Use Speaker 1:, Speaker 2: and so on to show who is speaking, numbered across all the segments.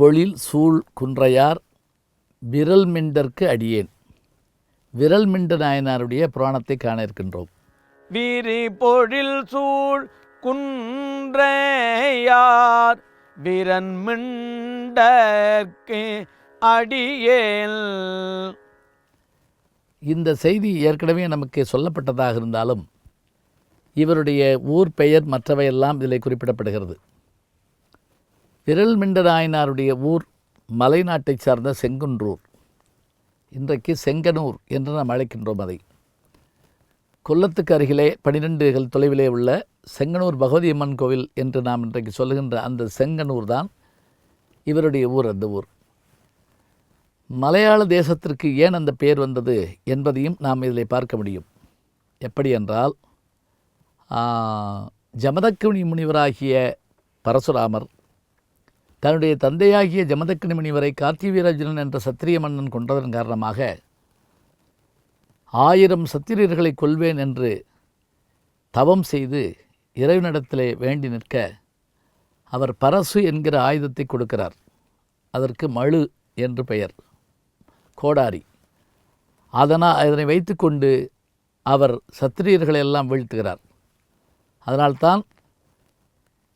Speaker 1: பொழில் சூழ் குன்றையார் விரல் மிண்டற்கு அடியேன். விரல் மிண்ட நாயனாருடைய புராணத்தை காண இருக்கின்றோம்.
Speaker 2: விரி பொழில் சூழ் குன்றையார் விரன் மிண்டற்கு அடியேல்.
Speaker 1: இந்த செய்தி ஏற்கனவே நமக்கு சொல்லப்பட்டதாக இருந்தாலும் இவருடைய ஊர் பெயர் மற்றவையெல்லாம் இதில் குறிப்பிடப்படுகிறது. விரல் மிண்ட ஊர் மலைநாட்டை சார்ந்த செங்குன்றூர். இன்றைக்கு செங்கனூர் என்று நாம் அழைக்கின்றோம் அதை. கொல்லத்துக்கு அருகிலே பனிரெண்டுகள் தொலைவிலே உள்ள செங்கனூர் பகவதி அம்மன் கோவில் என்று நாம் இன்றைக்கு சொல்லுகின்ற அந்த செங்கனூர் தான் இவருடைய ஊர் அந்த ஊர். மலையாள தேசத்திற்கு ஏன் அந்த பெயர் வந்தது என்பதையும் நாம் இதில் பார்க்க முடியும். எப்படி என்றால் ஜமதக்குனி முனிவராகிய பரசுராமர் தன்னுடைய தந்தையாகிய ஜமதக்கினி முனிவரை கார்த்திவீராஜனன் என்ற சத்திரிய மன்னன் கொன்றதன் காரணமாக ஆயிரம் சத்திரியர்களை கொள்வேன் என்று தவம் செய்து இறைவனிடத்திலே வேண்டி நிற்க அவர் பரசு என்கிற ஆயுதத்தை கொடுக்கிறார். அதற்கு மழு என்று பெயர். கோடாரி. அதனால் அதனை வைத்துக்கொண்டு அவர் சத்திரியர்களை எல்லாம் வீழ்த்துகிறார். அதனால்தான்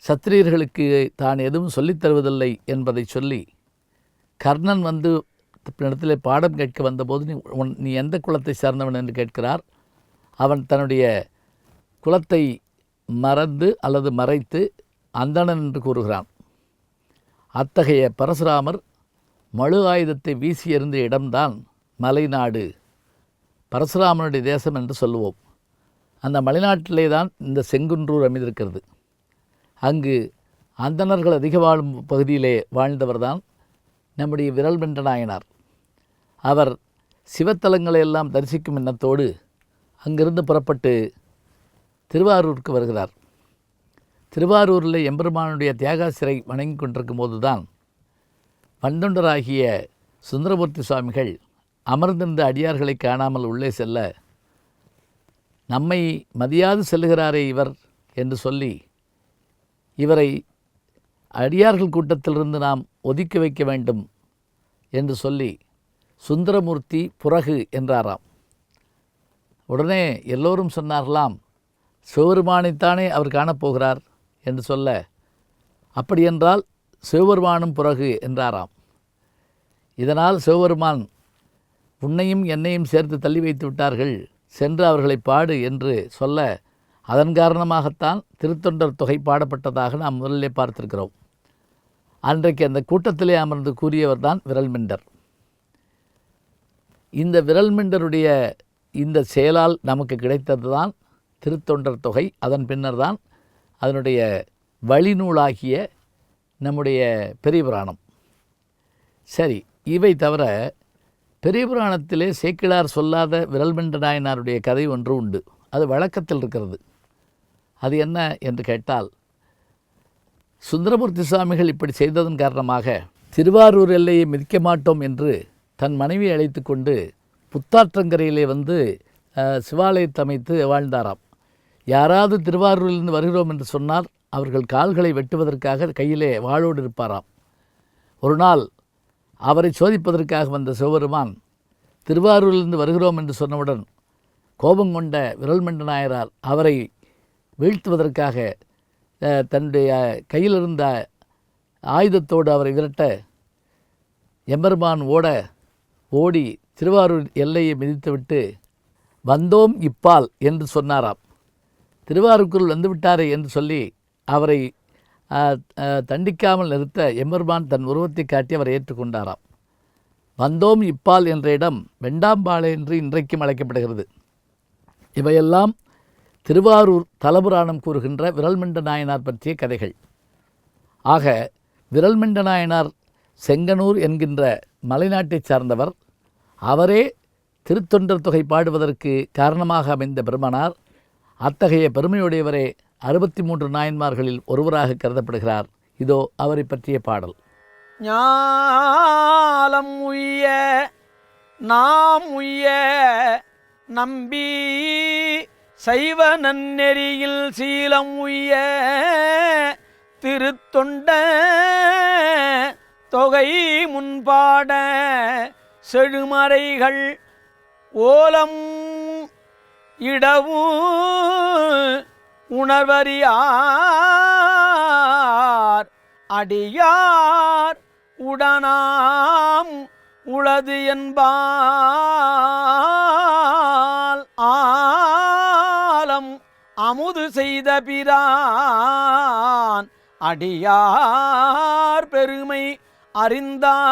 Speaker 1: சத்திரியர்களுக்கு தான் எதுவும் சொல்லித் தருவதில்லை என்பதை சொல்லி கர்ணன் வந்து இடத்துல பாடம் கேட்க வந்தபோது நீ உன் நீ எந்த குலத்தை சேர்ந்தவன் என்று கேட்கிறார்? அவன் தன்னுடைய குலத்தை மறந்து அல்லது மறைத்து அந்தணன் என்று கூறுகிறான். அத்தகைய பரசுராமர் மழு ஆயுதத்தை வீசி எறிந்த இடம்தான் மலைநாடு. பரசுராமனுடைய தேசம் என்று சொல்லுவோம். அந்த மலைநாட்டிலே தான் இந்த செங்குன்றூர் அமைந்திருக்கிறது. அங்கு அந்தணர்கள் அதிக வாழும் பகுதியிலே வாழ்ந்தவர்தான் நம்முடைய விரல் வென்ற நாயனார். அவர் சிவத்தலங்களை எல்லாம் தரிசிக்கும் எண்ணத்தோடு அங்கிருந்து புறப்பட்டு திருவாரூருக்கு வருகிறார். திருவாரூரில் எம்பெருமானுடைய தியாகாசிரை வணங்கி கொண்டிருக்கும் போதுதான் வந்தொண்டராகிய சுந்தரமூர்த்தி சுவாமிகள் அமர்ந்திருந்த அடியார்களை காணாமல் உள்ளே செல்ல நம்மை மதியாது செல்லுகிறாரே இவர் என்று சொல்லி இவரை அடியார்கள் கூட்டத்திலிருந்து நாம் ஒதுக்கி வைக்க வேண்டும் என்று சொல்லி சுந்தரமூர்த்தி புறகு என்றாராம். உடனே எல்லோரும் சொன்னார்களாம் சிவபெருமானைத்தானே அவர் காணப்போகிறார் என்று சொல்ல அப்படியென்றால் சிவபெருமானும் புறகு என்றாராம். இதனால் சிவபெருமான் உன்னையும் என்னையும் சேர்த்து தள்ளி வைத்து விட்டார்கள் சென்று அவர்களை பாடு என்று சொல்ல அதன் காரணமாகத்தான் திருத்தொண்டர் தொகை பாடப்பட்டதாக நாம் முதலிலே பார்த்திருக்கிறோம். அன்றைக்கு அந்த கூட்டத்திலே அமர்ந்து கூறியவர் தான் விரல்மிண்டர் இந்த விரல்மிண்டருடைய இந்த செயலால் நமக்கு கிடைத்தது தான் திருத்தொண்டர் தொகை அதன் பின்னர் தான் அதனுடைய வழிநூலாகிய நம்முடைய பெரிய புராணம் சரி இவை தவிர பெரிய புராணத்திலே சேக்கிழார் சொல்லாத விரல்மிண்ட நாயனாருடைய கதை ஒன்று உண்டு. அது வழக்கத்தில் இருக்கிறது. அது என்ன என்று கேட்டால் சுந்தரமூர்த்தி சுவாமிகள் இப்படி செய்ததன் காரணமாக திருவாரூர் எல்லையை மிதிக்க மாட்டோம் என்று தன் மனைவி அழைத்து கொண்டு புத்தாற்றங்கரையிலே வந்து சிவாலயத்தை அமைத்து வாழ்ந்தாராம். யாராவது திருவாரூரிலிருந்து வருகிறோம் என்று சொன்னால் அவர்கள் கால்களை வெட்டுவதற்காக கையிலே வாழோடு இருப்பாராம். ஒரு நாள் அவரை சோதிப்பதற்காக வந்த சிவபெருமான் திருவாரூரிலிருந்து வருகிறோம் என்று சொன்னவுடன் கோபம் கொண்ட விரல்மண்ட நாயரார் அவரை வீழ்த்துவதற்காக தன்னுடைய கையில் இருந்த ஆயுதத்தோடு அவரை விரட்ட எம்பெருமான் ஓட ஓடி திருவாரூர் எல்லையை மிதித்துவிட்டு வந்தோம் இப்பால் என்று சொன்னாராம். திருவாரூருக்குள் வந்துவிட்டாரே என்று சொல்லி அவரை தண்டிக்காமல் நிறுத்த எம்பெருமான் தன் உருவத்தை காட்டி அவரை ஏற்றுக்கொண்டாராம். வந்தோம் இப்பால் என்ற இடம் வெண்டாம்பாளை என்று இன்றைக்கும் அழைக்கப்படுகிறது. இவையெல்லாம் திருவாரூர் தலபுராணம் கூறுகின்ற விரல்மிண்ட நாயனார் பற்றிய கதைகள். ஆக விரல்மிண்ட நாயனார் செங்கனூர் என்கின்ற மலைநாட்டைச் சார்ந்தவர். அவரே திருத்தொண்டர் தொகை பாடுவதற்கு காரணமாக அமைந்த பெருமனார். அத்தகைய பெருமையுடையவரே அறுபத்தி மூன்று நாயன்மார்களில் ஒருவராக கருதப்படுகிறார். இதோ அவரை பற்றிய பாடல்.
Speaker 2: ஞாலம் உய்ய நாம் உய்ய நம்பி சைவ நன்னெறியில் சீலம் உய்ய திருத்தொண்ட தொகை முன்பாட செழுமறைகள் ஓலம் இடவும் உணர்வறியார் அடியார் உடனாம் உளது என்பால் ஆ அமுது செய்த பிரான் அடியார் பெருமை அறிந்தாராறு.